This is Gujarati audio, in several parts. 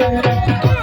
Música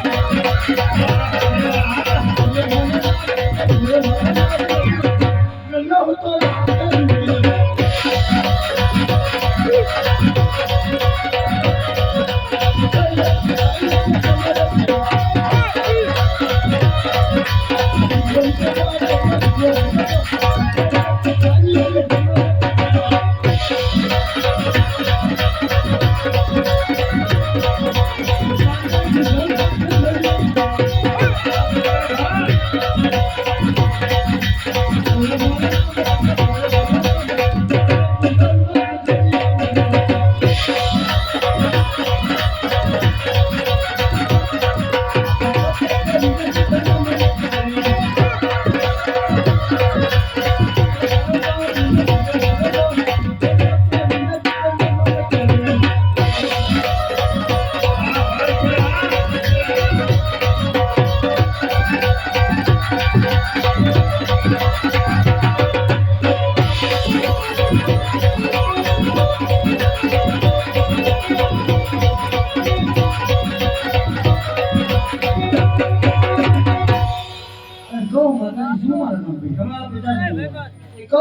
おいおいおいおい!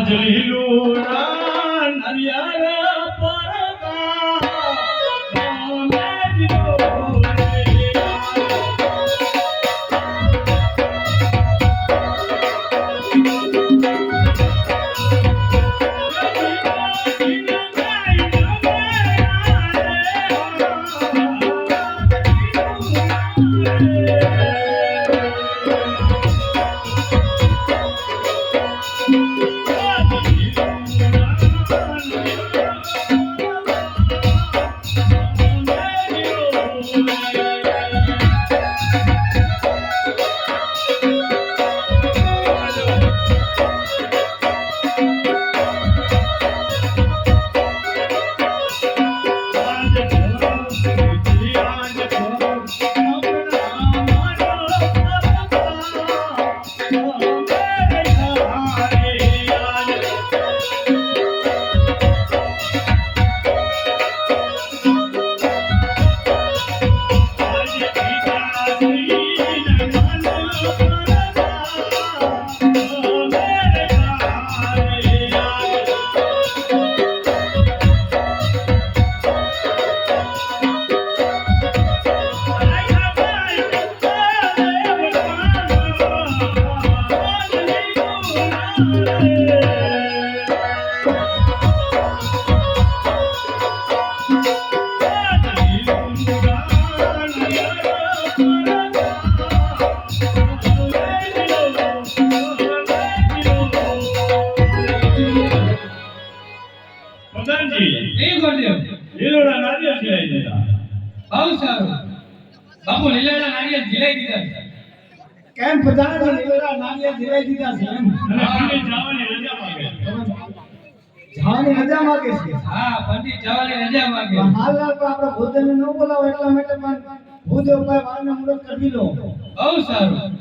હજલી લુણા નરિયાળ બધાને લીલા નારિયેળ જીરાઈ દીધા છે એમ. અને જવાની રજા માંગે જવાની રજા માંગે છે? હા પંડિત જવાની રજા માંગે પણ હાલ આપણે આપણા ન બોલાવો એટલા માટે પણ ભૂદેવ ભાઈ વારને મુરત કરી લો બહુ સારું.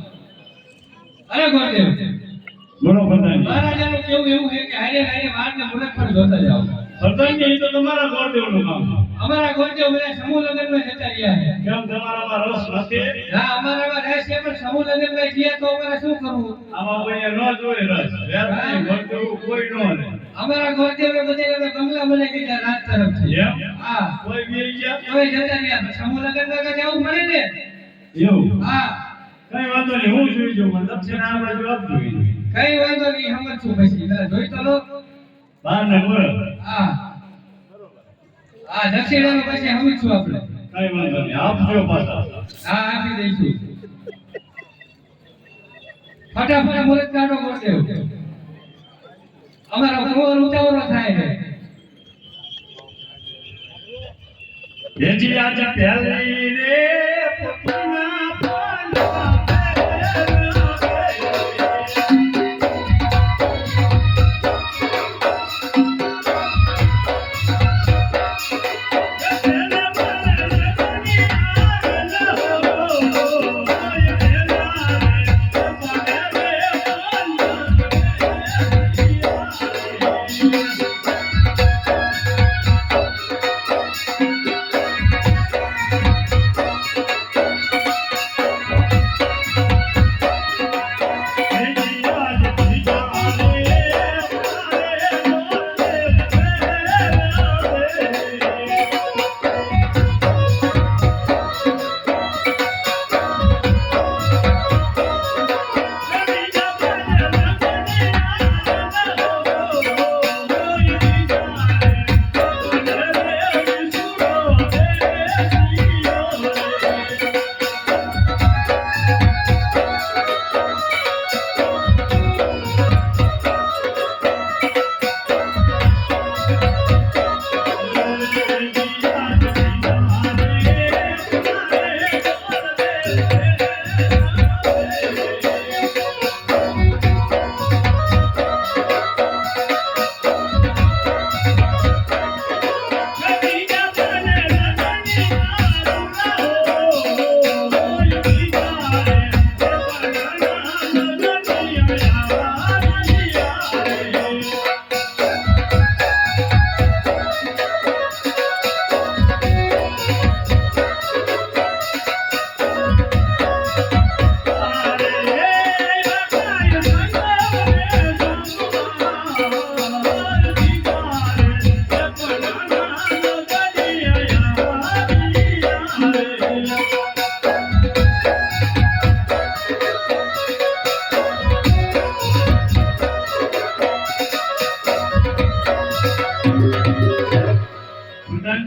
અરે ગોરદેવ બોલો પ્રધાનજી મહારાજાનું કેવું એવું છે કે હારે હારે વારને મુરત પણ જોતા જાઓ. પ્રધાનજી એ તો તમારા ગોળદેવનું કામ. અમારા ગોરદેવ બધા સમૂહ લગ્નમાં જતા રહ્યા છે. કેમ તમારામાં રસ નથી? ના અમારામાં રહેશે પણ સમૂહ લગ્નમાં ગયા તો અમારે શું કરવું? આમાં કોઈ ન જોઈ રસ. વ્યાસની ગોળદેવ કોઈ ન રહે અમારા ગોરદેવે બધે અમે બંગલા બનાવી દીધા રાત તરફથી હા. કોઈ બી ગયા? હવે જતા રહ્યા. સમૂહ લગ્નમાં તો જવું પડે ને? એવું? હા. કઈ વાંધો નહીં હું જોઈ જાઉં દક્ષિણા આ બાજુ આપજો કઈ વાંધો નહીં સમજ છું પછી. જોઈ તો લો. બાર ને બોલ. હા. હા દક્ષિણાનું પછી સમજ છું આપણે. કઈ વાંધો નહીં આપજો પાછા. હા આપી દઈશું. ફટાફટ મુહૂર્ત કાઢો ગોરદેવ અમારો કુંવર ઉતાવળો થાય છે. બેજી આજે પહેલી રે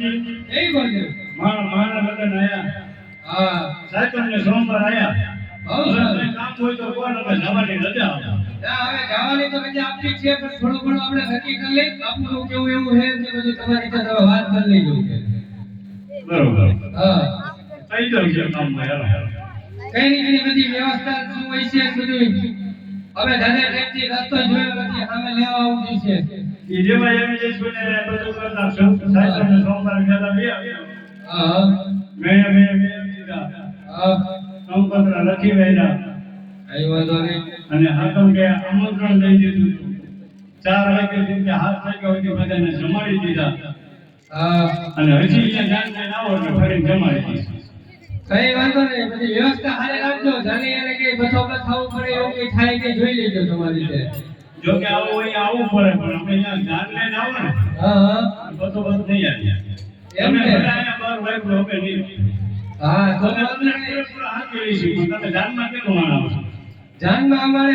પ્રધાનજી એ ગોરદેવ મારા મારા લગ્ન આયા. હા. સાયકલ ને સોમવાર આયા. બહુ સારું. કામ હોય તો કોણ અમે જવાની રજા આપો. હવે જવાની તો રજા આપી છે પણ થોડું ઘણું આપણે નક્કી કરી લઈએ. બાપુનું કેવું એવું છે કે બધું તમારી સાથે વાત કરી લઈ બરોબર. હા. છે કામમાં યાર કઈ બધી વ્યવસ્થા શું હોય છે બધું હવે ટેપથી રસ્તો જોયો નથી સામે લેવા આવું જોઈશે જેવા એમ જઈશું ને બધું કરતા છું. સાયકલ ને સોમવાર ગયા આવ્યા. હા મેં બે બે દીધા હા સંપત્ર લખી વેરા કઈ વાંધો નહીં. અને હાથમ કે આમંત્રણ લઈ દીધું ચાર વાગે સુધી હાથ વાગ્યા સુધી બધાને જમાડી દીધા. હા. અને હજી અહીંયા જાન ના આવો એટલે ફરીને જમાડી દીધા. કઈ વાંધો નહીં બધી વ્યવસ્થા હારે રાખજો. જાને અને કઈ બથો થવું પડે એવું કઈ થાય કે જોઈ લેજો તમારી રીતે. જો કે આવું અહીંયા આવવું પડે પણ આપણે અહીંયા જાન લઈને આવો ને હા હા બધું બધું નહીં જાય એમ ને? બધા બાર હવે નહીં હા તો તમે વાંધો નહીં. હાથ છે તમે જાનમાં કેમ માણ આવશો જાનમાં અમારે